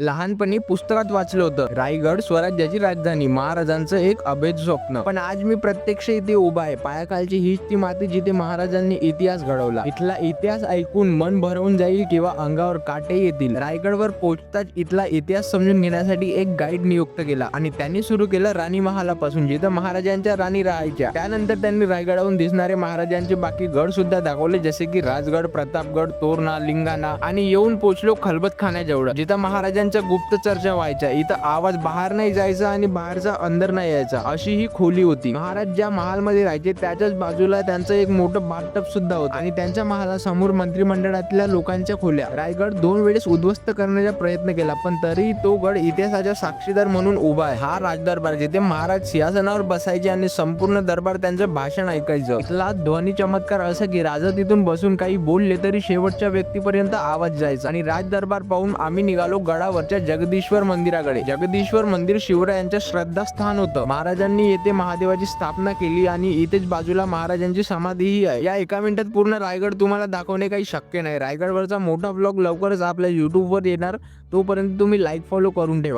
लहानपणी पुस्तकात वाचलं होतं. रायगड स्वराज्याची राजधानी महाराजांचं एक अभेद स्वप्न. पण आज मी प्रत्यक्ष इथे उभा आहे. पायाखालची हीच ती माती जिथे महाराजांनी इतिहास घडवला. इथला इतिहास ऐकून मन भरवून जाईल किंवा अंगावर काटे येतील. रायगडवर पोहोचताच इथला इतिहास समजून घेण्यासाठी एक गाईड नियुक्त केला आणि त्यांनी सुरू केलं राणी महालापासून जिथं महाराजांच्या राणी राहायच्या. त्यानंतर त्यांनी रायगडाहून दिसणारे महाराजांचे बाकी गड सुद्धा दाखवले जसे की राजगड प्रतापगड तोरणा लिंगाणा आणि येऊन पोहोचलो खलबत खाण्याजवळ जिथं त्यांच्या गुप्त चर्चा व्हायच्या. इथं आवाज बाहेर नाही जायचा आणि बाहेरचा अंदर नाही यायचा. अशी ही खोली होती. महाराज ज्या महालमध्ये राहायचे त्याच्याच बाजूला त्यांचं एक मोठं बाथटब सुद्धा होतं. आणि त्यांच्या महालासमोर मंत्रिमंडळातल्या लोकांच्या खोल्या. रायगड दोन वेळेस उद्ध्वस्त करण्याचा प्रयत्न केला पण तरी तो गड इतिहासाचा साक्षीदार म्हणून उभा आहे. हा राजदरबार जिथे महाराज सिंहासनावर बसायचे आणि संपूर्ण दरबार त्यांचं भाषण ऐकायचं. इथला ध्वनी चमत्कार असं की राजा तिथून बसून काही बोलले तरी शेवटच्या व्यक्तीपर्यंत आवाज जायचा. आणि राजदरबार पाहून आम्ही निघालो गडावर. गडावरच्या जगदीश्वर मंदिराकडे. जगदीश्वर मंदिर शिवरायांच्या श्रद्धास्थान होतं. महाराजांनी येथे महादेवाची स्थापना केली आणि इथेच बाजूला महाराजांची समाधीही आहे. या एका मिनिटात पूर्ण रायगड तुम्हाला दाखवणे काही शक्य नाही. रायगडवरचा मोठा ब्लॉग लवकरच आपल्या युट्यूबवर येणार. तोपर्यंत तुम्ही लाईक फॉलो करून ठेवा.